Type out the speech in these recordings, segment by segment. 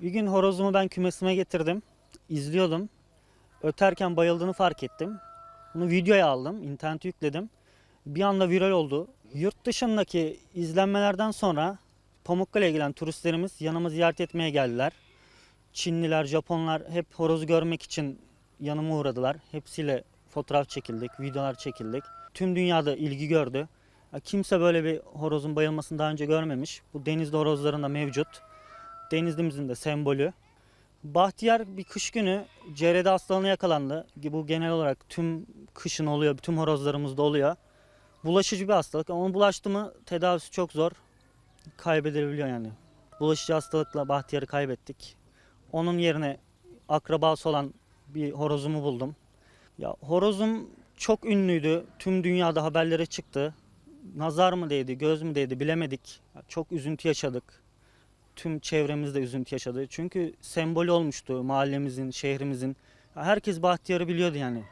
Bir gün horozumu ben kümesime getirdim. İzliyordum. Öterken bayıldığını fark ettim. Bunu videoya aldım, internete yükledim. Bir anda viral oldu. Yurt dışındaki izlenmelerden sonra Pamukkale'ye gelen turistlerimiz yanıma ziyaret etmeye geldiler. Çinliler, Japonlar hep horozu görmek için yanıma uğradılar. Hepsiyle fotoğraf çekildik, videolar çekildik. Tüm dünyada ilgi gördü. Kimse böyle bir horozun bayılmasını daha önce görmemiş. Bu denizde horozların da mevcut. Denizlimizin de sembolü. Bahtiyar bir kış günü CRD hastalığına yakalandı. Bu genel olarak tüm kışın oluyor, bütün horozlarımızda oluyor. Bulaşıcı bir hastalık ama bulaştı mı tedavisi çok zor. Kaybedebiliyor yani. Bulaşıcı hastalıkla Bahtiyar'ı kaybettik. Onun yerine akrabası olan bir horozumu buldum. Ya horozum çok ünlüydü. Tüm dünyada haberlere çıktı. Nazar mı değdi, göz mü değdi bilemedik. Çok üzüntü yaşadık. Tüm çevremizde üzüntü yaşadı. Çünkü sembolü olmuştu mahallemizin, şehrimizin. Herkes Bahtiyar'ı biliyordu yani.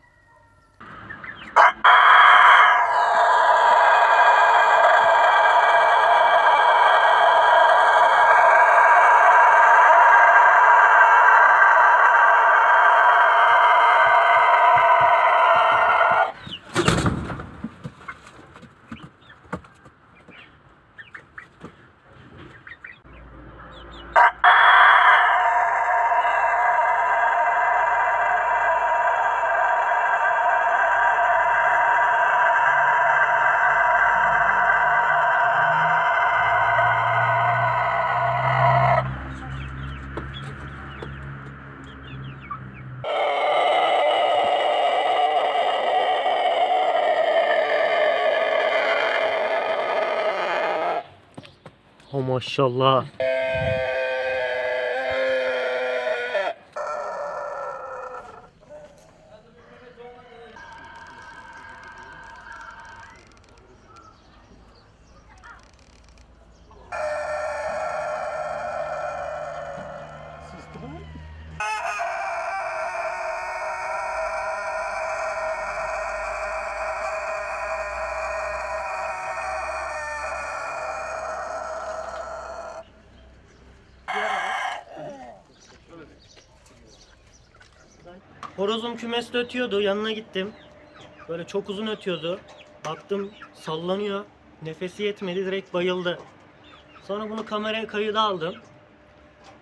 Oh maşallah. Horozum kümeste ötüyordu. Yanına gittim. Böyle çok uzun ötüyordu. Baktım sallanıyor. Nefesi yetmedi. Direkt bayıldı. Sonra bunu kameraya kayıda aldım.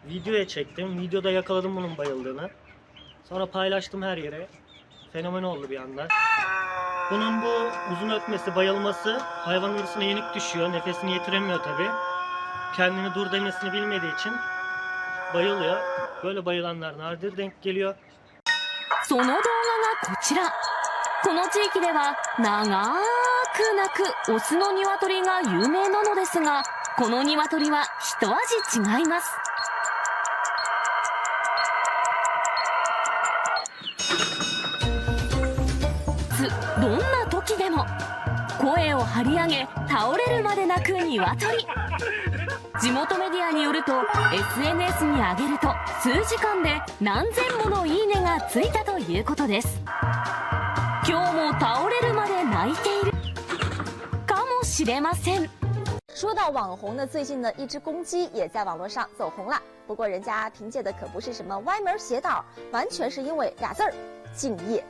Videoya çektim. Videoda yakaladım bunun bayıldığını. Sonra paylaştım her yere. Fenomen oldu bir anda. Bunun bu uzun ötmesi, bayılması hayvan hırsına yenik düşüyor. Nefesini yetiremiyor tabi. Kendini dur demesini bilmediği için bayılıyor. Böyle bayılanlar nadir denk geliyor. その動画がこちら。この地域では、長く鳴くオスの鶏が有名なのですが、この鶏は一味違います。つ、どんな時でも、声を張り上げ、倒れるまで鳴く鶏。地元メディアによると、SNS に上げると、数時間で何千ものいいねがついたということです。今日も倒れるまで泣いているかもしれません。说到网红呢，最近呢，一只公鸡也在网络上走红了。不过人家凭借的可不是什么歪门邪道，完全是因为俩字儿敬业。